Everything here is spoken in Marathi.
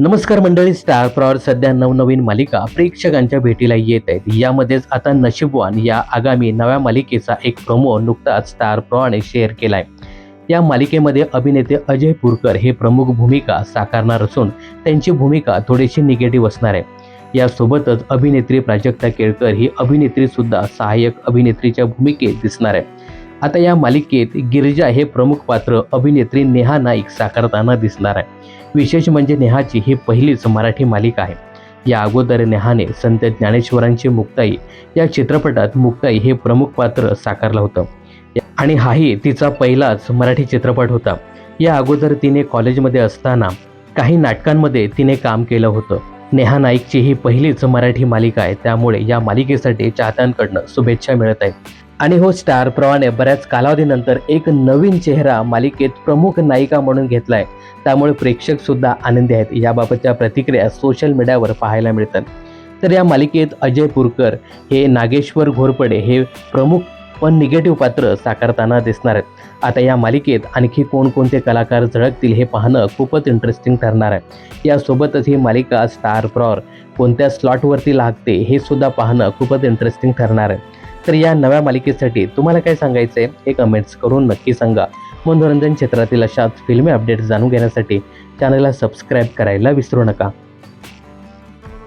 नमस्कार मंडळी स्टार प्रॉवर सध्या नवनवीन मालिका प्रेक्षकांच्या भेटीला येत आहेत. यामध्येच आता नशीबवान या आगामी नव्या मालिकेचा एक प्रोमो नुकताच स्टार प्रॉने शेअर केलाय. या मालिकेमध्ये अभिनेते अजय पुरकर हे प्रमुख भूमिका साकारणार असून त्यांची भूमिका थोडीशी निगेटिव्ह असणार आहे. यासोबतच अभिनेत्री प्राजक्ता केळकर ही अभिनेत्री सुद्धा सहाय्यक अभिनेत्रीच्या भूमिकेत दिसणार आहे. आता या मालिकेत गिरिजा हे प्रमुख पात्र अभिनेत्री नेहा नाईक साकारताना दिसणार आहे. विशेष म्हणजे नेहाची ही पहिलीच मराठी मालिका आहे. या अगोदर नेहाने संत ज्ञानेश्वरांची मुक्ताई या चित्रपटात मुक्ताई हे प्रमुख पात्र साकारलं होतं. आणि हाही तिचा पहिलाच मराठी चित्रपट होता. या अगोदर तिने कॉलेजमध्ये असताना काही नाटकांमध्ये तिने काम केलं होतं. नेहा नाईकची ही पहिलीच मराठी मालिका आहे. त्यामुळे या मालिकेसाठी चाहत्यांकडनं शुभेच्छा मिळत आहेत. आणि हो स्टार प्रवाने बऱ्याच कालावधीनंतर एक नवीन चेहरा मालिकेत प्रमुख नायिका म्हणून घेतलाय. त्यामुळे प्रेक्षक सुद्धा आनंदी आहेत. याबाबतच्या प्रतिक्रिया सोशल मीडियावर पाहायला मिळतात. तर या मालिकेत अजय पुरकर हे नागेश्वर घोरपडे हे प्रमुख पण निगेटिव्ह पात्र साकारताना दिसणार आहेत. आता या मालिकेत आणखी कोणकोणते कलाकार झळकतील हे पाहणं खूपच इंटरेस्टिंग ठरणार आहे. यासोबतच ही मालिका स्टार प्रॉर कोणत्या स्लॉटवरती लागते हे सुद्धा पाहणं खूपच इंटरेस्टिंग ठरणार आहे. तर या नव्या मालिकेसाठी तुम्हाला काय सांगायचं आहे हे कमेंट्स करून नक्की सांगा. मनोरंजन क्षेत्रातील अशाच फिल्मी अपडेट्स जाणून घेण्यासाठी चॅनलला सबस्क्राईब करायला विसरू नका.